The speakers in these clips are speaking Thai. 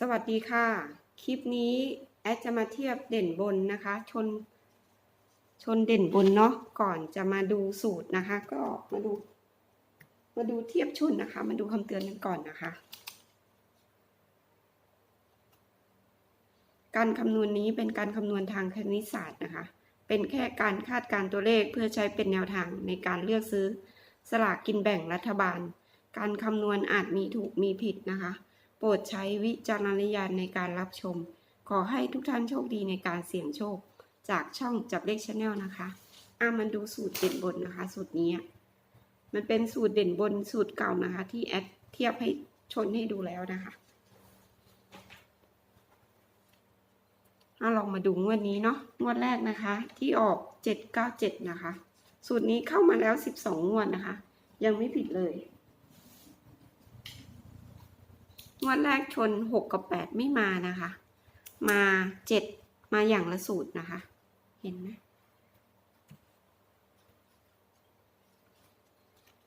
สวัสดีค่ะ คลิปนี้แอดจะมาเทียบเด่นบนนะคะ ชน ชนเด่นบนเนาะก่อนจะมาดูสูตรนะคะ ก็มาดู มาดูเทียบชนนะคะ มาดูคำเตือนกันก่อนนะคะ การคำนวณนี้เป็นการคำนวณทางคณิตศาสตร์นะคะ เป็นแค่การคาดการ์ตัวเลขเพื่อใช้เป็นแนวทางในการเลือกซื้อ สลากกินแบ่งรัฐบาล การคำนวณอาจมีถูกมีผิดนะคะ รดใช้วิจารณญาณในการรับชม ขอให้ทุกท่านโชคดีในการเสี่ยงโชค จากช่องจับเลขชาแนลนะคะอะมันดูสูตรเด่นบนนะคะ สูตรนี้ มันเป็นสูตรเด่นบนสูตรเก่านะคะ ที่แอดเทียบให้ชนให้ดูแล้วนะคะเอาลองมาดูงวดนี้เนาะงวดแรกนะคะ ที่ออกเจ็ดเก้าเจ็ดนะคะ สูตรนี้เข้ามาแล้วสิบสองงวดนะคะ ยังไม่ผิดเลย งวดแรกชนหกกับแปดไม่มานะคะ มาเจ็ดมาอย่างละสูตรนะคะ เห็นไหม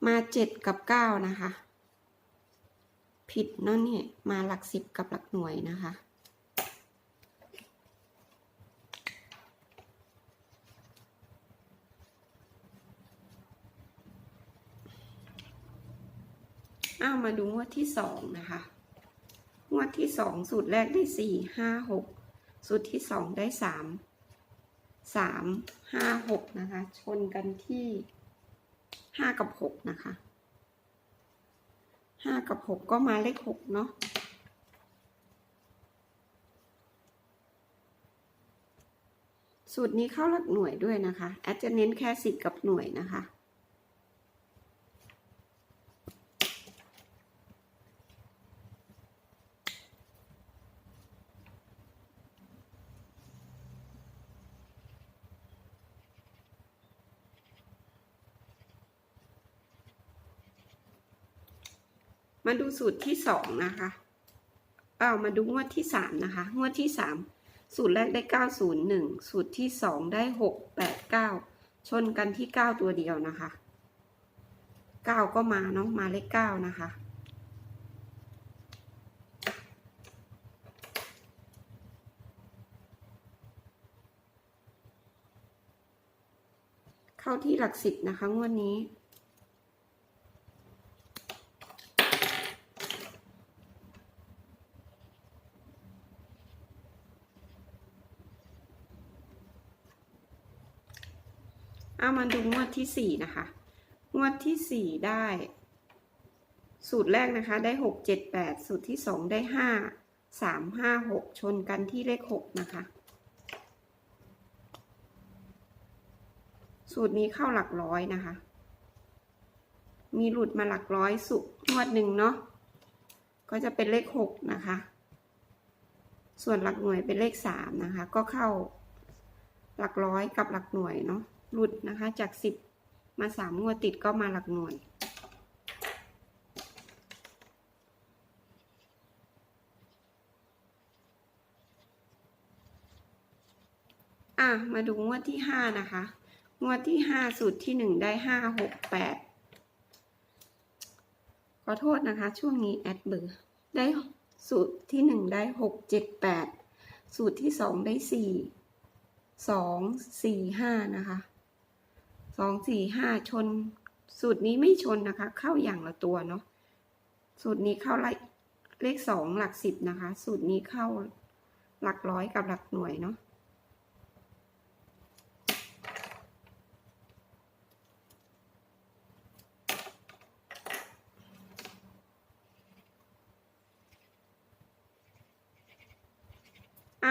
มาเจ็ดกับเก้านะคะ ผิดเนาะเนี่มาหลักสิบกับหลักหน่วยนะคะอ้าวมาดูงวดที่สองนะคะ งวดที่สองสูตรแรกได้สี่ห้าหกสูตรที่สองได้สามสามห้าหกนะคะ ชนกันที่ห้ากับหกนะคะห้ากับหกก็มาเลขหกเนาะสูตรนี้เข้าหลักหน่วยด้วยนะคะ แอดจะเน้นแค่สิบกับหน่วยนะคะ มาดูสูตรที่สองนะคะเอามาดูงวดที่สามนะคะ งวดที่สามสูตรแรกได้เก้าศูนย์หนึ่งสูตรที่สองได้หกแปดเก้าชนกันที่เก้าตัวเดียวนะคะเก้าก็มาเนาะมาเลขเก้านะคะเข้าที่หลักสิบนะคะงวดนี้ เอามาดูงวดที่สี่นะคะ งวดที่สี่ได้ สูตรแรกนะคะได้หกเจ็ดแปดสูตรที่สองได้ห้าสามห้าหกชนกันที่เลขหกนะคะ สูตรนี้เข้าหลักร้อยนะคะ มีหลุดมาหลักร้อยสุงวดหนึ่งเนาะก็จะเป็นเลขหกนะคะ ส่วนหลักหน่วยเป็นเลขสามนะคะ ก็เข้าหลักร้อยกับหลักหน่วยเนาะ หลุดนะคะจากสิบมาสามงวดติดก็มาหลักหน่วย อะ มาดูงวดที่ห้านะคะ งวดที่ห้าสูตรที่หนึ่งได้ห้าหกแปดขอโทษนะคะ ช่วงนี้แอดเบอร์ได้สูตรที่หนึ่งได้หกเจ็ดแปดสูตรที่สองได้สี่สองสี่ห้านะคะ สองสี่ห้าชน สูตรนี้ไม่ชนนะคะ เข้าอย่างละตัวเนาะสูตรนี้เข้าเลขสองหลักสิบนะคะ สูตรนี้เข้าหลักร้อยกับหลักหน่วยเนาะ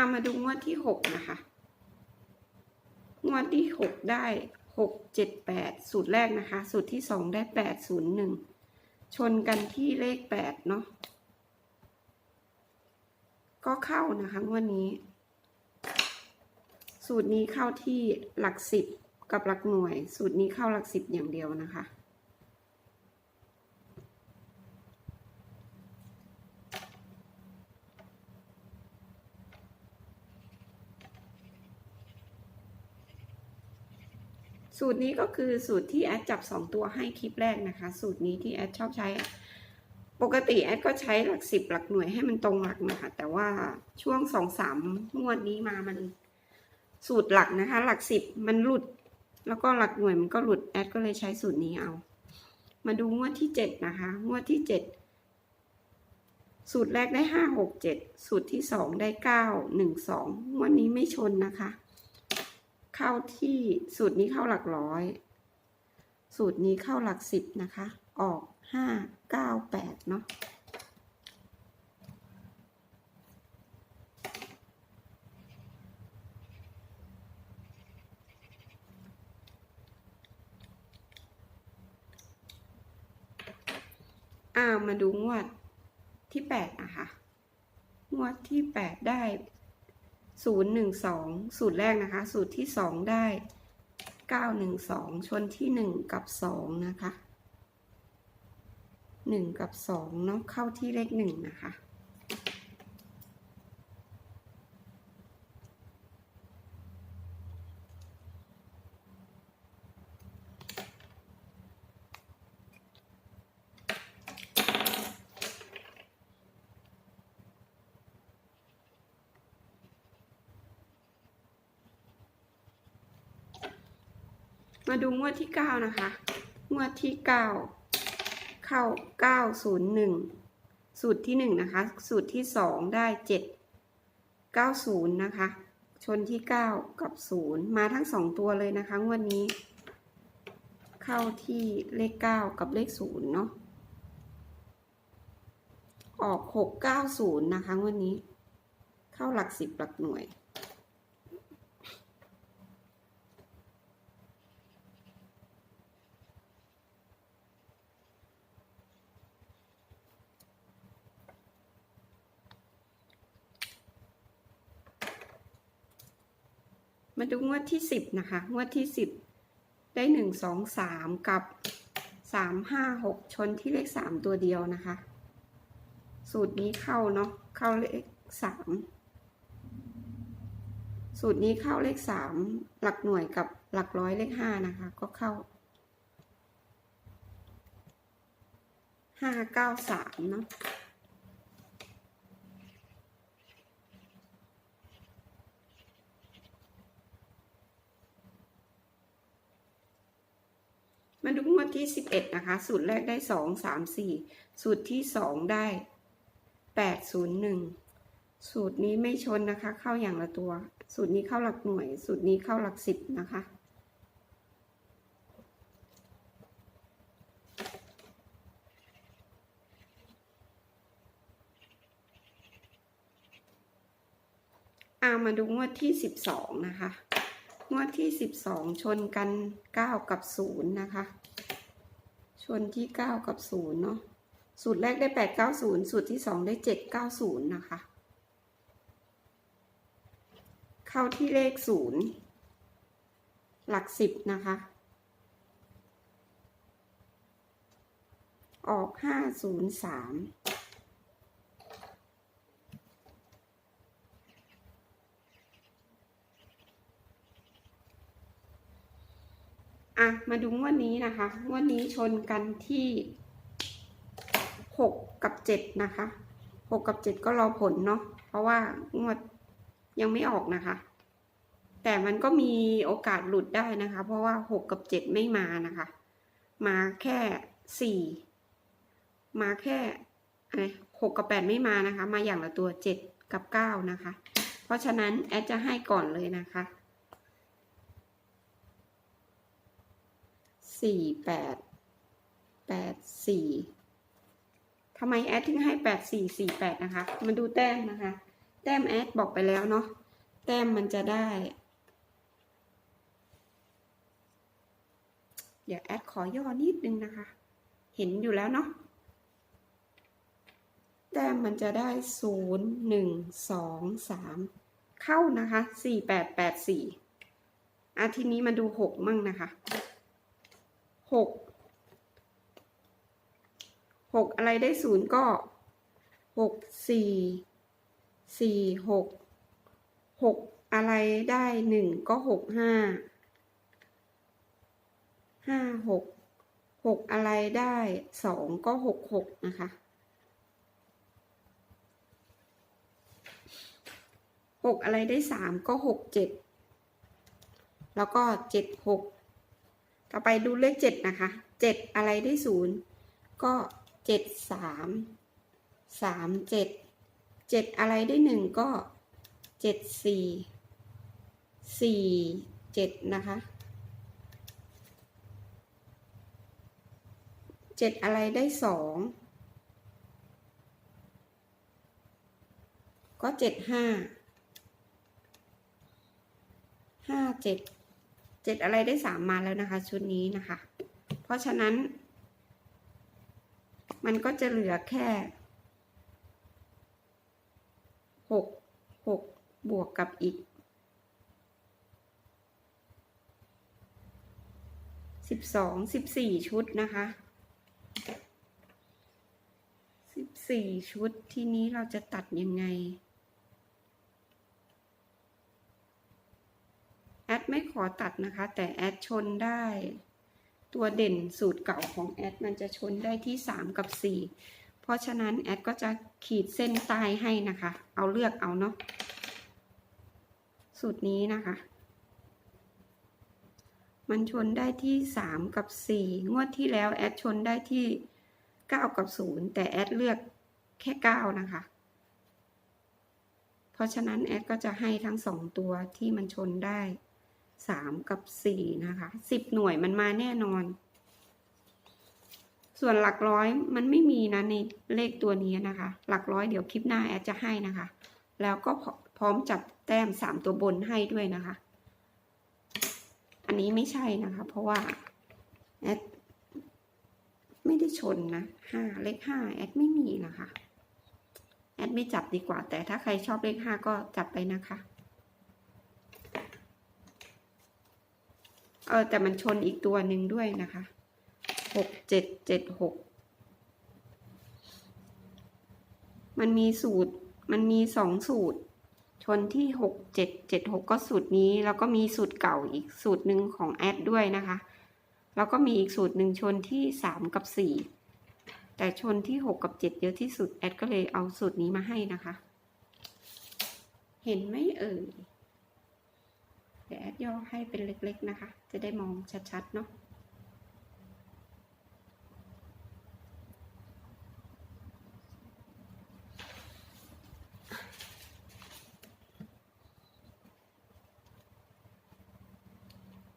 ามาดูงวดที่หกนะคะ งวดที่หกได้ หกเจ็ดแปดสูตรแรกนะคะ สูตรที่สองได้แปดศูนย์หนึ่งชนกันที่เลขแปดเนาะก็เข้านะคะงวดนี้ สูตรนี้เข้าที่หลักสิบกับหลักหน่วย สูตรนี้เข้าหลักสิบอย่างเดียวนะคะ สูตรนี้ก็คือสูตรที่แอดจับ 2 ตัวให้คลิปแรกนะคะ สูตรนี้ที่แอดชอบใช้ ปกติแอดก็ใช้หลักสิบหลักหน่วยให้มันตรงหลักนะคะ แต่ว่าช่วงสองสามงวดนี้มามันสูตรหลักนะคะ หลักสิบมันหลุด แล้วก็หลักหน่วยมันก็หลุดแอดก็เลยใช้สูตรนี้เอา มาดูงวดที่เจ็ดนะคะ งวดที่เจ็ดสูตรแรกได้ห้าหกเจ็ดสูตรที่สองได้เก้าหนึ่งสองงวดนี้ไม่ชนนะคะ เข้าที่สูตรนี้เข้าหลักร้อย สูตรนี้เข้าหลักสิบนะคะ ออกห้าเก้าแปดเนาะอ่ามาดูงวดที่แปดนะคะ งวดที่แปดได้ ศูนย์หนึ่งสองสูตรแรกนะคะ สูตรที่สองได้เก้าหนึ่งสองชนที่หนึ่งกับสองนะคะหนึ่งกับสองเนาะเข้าที่เลขหนึ่งนะคะ มาดูงวดที่เก้านะคะ งวดที่เก้าเข้าเก้าศูนย์หนึ่งสูตรที่หนึ่งนะคะ สูตรที่สองได้เจ็ดเก้าศูนย์นะคะ ชนที่เก้ากับศูนย์มาทั้งสองตัวเลยนะคะ งวดนี้ เข้าที่เลขเก้ากับเลขศูนย์เนาะออกหกเก้าศูนย์นะคะ งวดนี้ เข้าหลักสิบหลักหน่วย มาดูงวดที่สิบนะคะ งวดที่สิบได้หนึ่งสองสามกับสามห้าหกชนที่เลขสามตัวเดียวนะคะ สูตรนี้เข้าเนาะเข้าเลขสามสูตรนี้เข้าเลขสามหลักหน่วยกับหลักร้อยเลขห้านะคะ ก็เข้าห้าเก้าสามเนาะ มาดูงวด ที่สิบเอ็ดนะคะ สูตรแรกได้สองสามสี่สูตรที่สองได้แปดศูนย์หนึ่งสูตรนี้ไม่ชนนะคะ เข้าอย่างละตัว สูตรนี้เข้าหลักหน่วย สูตรนี้เข้าหลักสิบนะคะ อามาดูงวดที่สิบสองนะคะงวดที่สิบสองชนกันเก้ากับศูนย์นะคะ ชนที่เก้ากับศูนย์เนาะสูตรแรกได้แปดเก้าศูนย์สูตรที่สองได้เจ็ดเก้าศูนย์นะคะ เข้าที่เลขศูนย์หลักสิบนะคะ ออกห้าศูนย์สาม อะ มาดูงวดนี้นะคะงวดนี้ชนกันที่หกกับเจ็ดนะคะหกกับเจ็ดก็รอผลเนาะเพราะว่างวดยังไม่ออกนะคะ แต่มันก็มีโอกาสหลุดได้นะคะ เพราะว่าหกกับเจ็ดไม่มานะคะ มาแค่สี่มาแค่อะไรหกกับแปดไม่มานะคะ มาอย่างละตัวเจ็ดกับเก้านะคะ เพราะฉะนั้นแอดจะให้ก่อนเลยนะคะ สี่แปดแปดสี่ทำไมแอดถึงให้แปดสี่สี่แปดนะคะ มาดูแต้มนะคะ แต้มแอดบอกไปแล้วเนาะ แต้มมันจะได้ เดี๋ยวแอดขอย่อนิดนึงนะคะ เห็นอยู่แล้วเนาะ แต้มมันจะได้ศูนย์หนึ่งสองสามเข้านะคะสี่แปดแปดสี่อาทีนี้มาดูหกมั่งนะคะ หกหกอะไรได้ศูนย์ก็หกสี่สี่หกหกอะไรได้หนึ่งก็หกห้าห้าหกหกอะไรได้สองก็หกหกนะคะหกอะไรได้สามก็หกเจ็ดแล้วก็เจ็ดหก ต่อไปดูเลขเจ็ดนะคะเจ็ดอะไรได้ศูนย์ก็เจ็ดสามสามเจ็ดเจ็ดอะไรได้หนึ่งก็เจ็ดสี่สี่เจ็ดนะคะเจ็ดอะไรได้สองก็เจ็ดห้าห้าเจ็ด เจ็ดอะไรได้สามมาแล้วนะคะ ชุดนี้นะคะ เพราะฉะนั้น มันก็จะเหลือแค่หกหกบวกกับอีกสิบสองสิบสี่ชุดนะคะสิบสี่ชุดที่นี้เราจะตัดยังไง แอดไม่ขอตัดนะคะ แต่แอดชนได้ ตัวเด่นสูตรเก่าของแอดมันจะชนได้ที่ 3 กับ 4 เพราะฉะนั้นแอดก็จะขีดเส้นใต้ให้นะคะ เอาเลือกเอาเนาะสูตรนี้นะคะ มันชนได้ที่ 3 กับ 4 งวดที่แล้วแอดชนได้ที่ 9 กับ 0 แต่แอดเลือกแค่ 9 นะคะ เพราะฉะนั้นแอดก็จะให้ทั้งสองตัวที่มันชนได้ สามกับสี่นะคะสิบหน่วยมันมาแน่นอน ส่วนหลักร้อยมันไม่มีนะในเลขตัวนี้นะคะ หลักร้อยเดี๋ยวคลิปหน้าแอดจะให้นะคะ แล้วก็พร้อมจับแต้มสามตัวบนให้ด้วยนะคะ อันนี้ไม่ใช่นะคะ เพราะว่าแอดไม่ได้ชนนะห้าเลขห้าแอดไม่มีนะคะ แอดไม่จับดีกว่า แต่ถ้าใครชอบเลขห้าก็จับไปนะคะ เออแต่มันชนอีกตัวหนึ่งด้วยนะคะหกเจ็ดเจ็ดหกมันมีสูตรมันมีสองสูตร ชนที่หกเจ็ดเจ็ดหกก็สูตรนี้ แล้วก็มีสูตรเก่าอีกสูตรหนึ่งของแอดด้วยนะคะ แล้วก็มีอีกสูตรหนึ่งชนที่สามกับสี่แต่ชนที่หกกับเจ็ดเยอะที่สุดแอดก็เลยเอาสูตรนี้มาให้นะคะ เห็นไหมเอ่ย เดี๋ยวแอดย่อให้เป็นเล็กๆนะคะ จะได้มองชัดๆเนาะ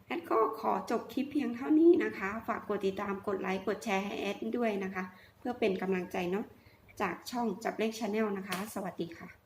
แอดก็ขอจบคลิปเพียงเท่านี้นะคะ ฝากกดติดตามกดไลค์กดแชร์ให้แอดด้วยนะคะ เพื่อเป็นกำลังใจเนาะจากช่องจับเลขชาแนลนะคะ สวัสดีค่ะ